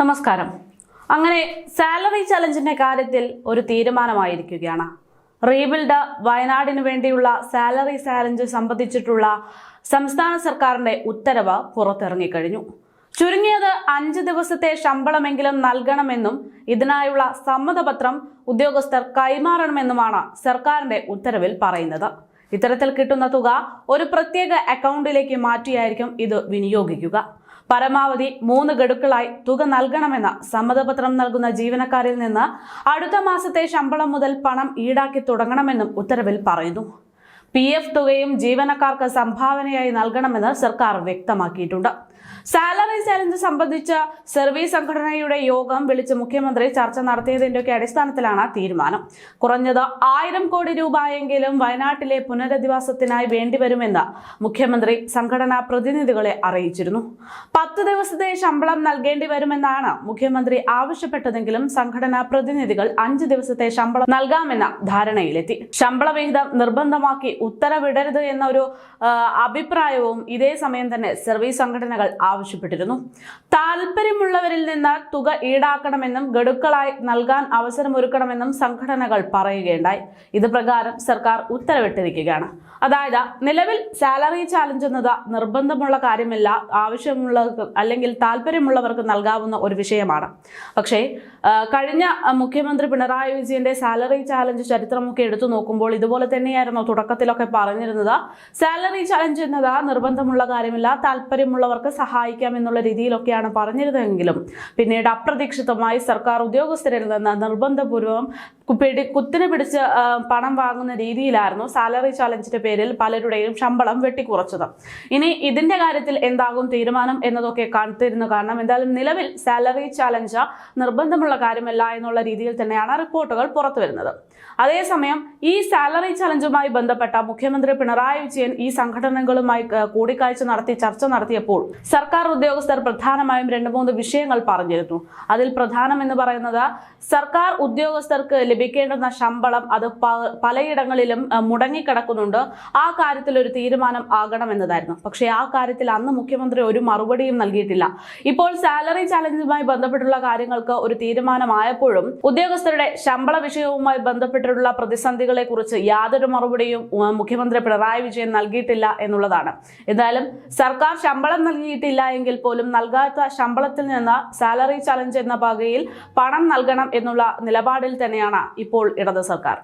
നമസ്കാരം. അങ്ങനെ സാലറി ചലഞ്ചിന്റെ കാര്യത്തിൽ ഒരു തീരുമാനമായിരിക്കുകയാണ്. റീബിൽഡ് വയനാടിന് വേണ്ടിയുള്ള സാലറി ചാലഞ്ച് സംബന്ധിച്ചിട്ടുള്ള സംസ്ഥാന സർക്കാരിന്റെ ഉത്തരവ് പുറത്തിറങ്ങിക്കഴിഞ്ഞു. ചുരുങ്ങിയത് അഞ്ച് ദിവസത്തെ ശമ്പളമെങ്കിലും നൽകണമെന്നും ഇതിനായുള്ള സമ്മതപത്രം ഉദ്യോഗസ്ഥർ കൈമാറണമെന്നുമാണ് സർക്കാരിന്റെ ഉത്തരവിൽ പറയുന്നത്. ഇത്തരത്തിൽ കിട്ടുന്ന തുക ഒരു പ്രത്യേക അക്കൗണ്ടിലേക്ക് മാറ്റിയായിരിക്കും ഇത് വിനിയോഗിക്കുക. പരമാവധി മൂന്ന് ഗഡുക്കളായി തുക നൽകണമെന്ന സമ്മതപത്രം നൽകുന്ന ജീവനക്കാരിൽ നിന്ന് അടുത്ത മാസത്തെ ശമ്പളം മുതൽ പണം ഈടാക്കി തുടങ്ങണമെന്നും ഉത്തരവിൽ പറയുന്നു പി എഫ് തുകയും ജീവനക്കാർക്ക് സംഭാവനയായി നൽകണമെന്ന് സർക്കാർ വ്യക്തമാക്കിയിട്ടുണ്ട്. സാലറി ചലഞ്ച് സംബന്ധിച്ച സർവീസ് സംഘടനയുടെ യോഗം വിളിച്ച് മുഖ്യമന്ത്രി ചർച്ച നടത്തിയതിന്റെയൊക്കെ അടിസ്ഥാനത്തിലാണ് തീരുമാനം. കുറഞ്ഞത് ആയിരം കോടി രൂപയെങ്കിലും വയനാട്ടിലെ പുനരധിവാസത്തിനായി വേണ്ടിവരുമെന്ന് മുഖ്യമന്ത്രി സംഘടനാ പ്രതിനിധികളെ അറിയിച്ചിരുന്നു. പത്ത് ദിവസത്തെ ശമ്പളം നൽകേണ്ടി വരുമെന്നാണ് മുഖ്യമന്ത്രി ആവശ്യപ്പെട്ടതെങ്കിലും സംഘടനാ പ്രതിനിധികൾ അഞ്ച് ദിവസത്തെ ശമ്പളം നൽകാമെന്ന ധാരണയിലെത്തി. ശമ്പള വിഹിതം നിർബന്ധമാക്കി ഉത്തരവിടരുത് എന്ന ഒരു അഭിപ്രായവും ഇതേ സമയം തന്നെ സർവീസ് സംഘടനകൾ ആവശ്യപ്പെട്ടിരുന്നു. താല്പര്യമുള്ളവരിൽ നിന്ന് തുക ഈടാക്കണമെന്നും ഗഡുക്കളായി നൽകാൻ അവസരമൊരുക്കണമെന്നും സംഘടനകൾ പറയുകയുണ്ടായി. ഇത് പ്രകാരം സർക്കാർ ഉത്തരവിട്ടിരിക്കുകയാണ്. അതായത് നിലവിൽ സാലറി ചാലഞ്ച് എന്നത് നിർബന്ധമുള്ള കാര്യമല്ല ആവശ്യമുള്ളവർക്ക് അല്ലെങ്കിൽ താല്പര്യമുള്ളവർക്ക് നൽകാവുന്ന ഒരു വിഷയമാണ്. പക്ഷേ കഴിഞ്ഞ മുഖ്യമന്ത്രി പിണറായി വിജയന്റെ സാലറി ചാലഞ്ച് ചരിത്രമൊക്കെ എടുത്തു നോക്കുമ്പോൾ ഇതുപോലെ തന്നെയായിരുന്നു തുടക്കത്തിലൊക്കെ പറഞ്ഞിരുന്നത്. സാലറി ചലഞ്ച് എന്നത് നിർബന്ധമുള്ള കാര്യമില്ല താല്പര്യമുള്ളവർക്ക് സഹായിക്കാം എന്നുള്ള രീതിയിലൊക്കെയാണ് പറഞ്ഞിരുന്നതെങ്കിലും പിന്നീട് അപ്രതീക്ഷിതമായി സർക്കാർ ഉദ്യോഗസ്ഥരിൽ നിന്ന് നിർബന്ധപൂർവം പിടി കുത്തിനെ പിടിച്ച് പണം വാങ്ങുന്ന രീതിയിലായിരുന്നു സാലറി ചലഞ്ചിന്റെ പേരിൽ പലരുടെയും ശമ്പളം വെട്ടിക്കുറച്ചത്. ഇനി ഇതിന്റെ കാര്യത്തിൽ എന്താകും തീരുമാനം എന്നതൊക്കെ കാത്തിരുന്നു കാരണം എന്തായാലും നിലവിൽ സാലറി ചലഞ്ച് നിർബന്ധമുള്ള കാര്യമല്ല എന്നുള്ള രീതിയിൽ തന്നെയാണ് റിപ്പോർട്ടുകൾ പുറത്തു വരുന്നത് അതേസമയം ഈ സാലറി ചലഞ്ചുമായി ബന്ധപ്പെട്ട മുഖ്യമന്ത്രി പിണറായി വിജയൻ ഈ സംഘടനകളുമായി കൂടിക്കാഴ്ച നടത്തി ചർച്ച നടത്തിയപ്പോൾ സർക്കാർ ഉദ്യോഗസ്ഥർ പ്രധാനമായും രണ്ട് മൂന്ന് വിഷയങ്ങൾ പറഞ്ഞിരുന്നു. അതിൽ പ്രധാനം എന്ന് പറയുന്നത് സർക്കാർ ഉദ്യോഗസ്ഥർക്ക് ലഭിക്കേണ്ടുന്ന ശമ്പളം അത് പലയിടങ്ങളിലും മുടങ്ങിക്കിടക്കുന്നുണ്ട്. ആ കാര്യത്തിൽ ഒരു തീരുമാനം ആകണമെന്നതായിരുന്നു. പക്ഷേ ആ കാര്യത്തിൽ അന്ന് മുഖ്യമന്ത്രി ഒരു മറുപടിയും നൽകിയിട്ടില്ല. ഇപ്പോൾ സാലറി ചാലഞ്ചുമായി ബന്ധപ്പെട്ടുള്ള കാര്യങ്ങൾക്ക് ഒരു തീരുമാനമായപ്പോഴും ഉദ്യോഗസ്ഥരുടെ ശമ്പള വിഷയവുമായി ബന്ധപ്പെട്ടിട്ടുള്ള പ്രതിസന്ധികളെ കുറിച്ച് യാതൊരു മറുപടിയും മുഖ്യമന്ത്രി പിണറായി വിജയൻ നൽകിയിട്ടില്ല എന്നുള്ളതാണ്. എന്തായാലും സർക്കാർ ശമ്പളം നൽകിയിട്ടില്ല എങ്കിൽ പോലും നൽകാത്ത ശമ്പളത്തിൽ നിന്ന് സാലറി ചലഞ്ച് എന്ന വകയിൽ പണം നൽകണം എന്നുള്ള നിലപാടിൽ തന്നെയാണ് ഇപ്പോൾ ഇടത് സർക്കാർ.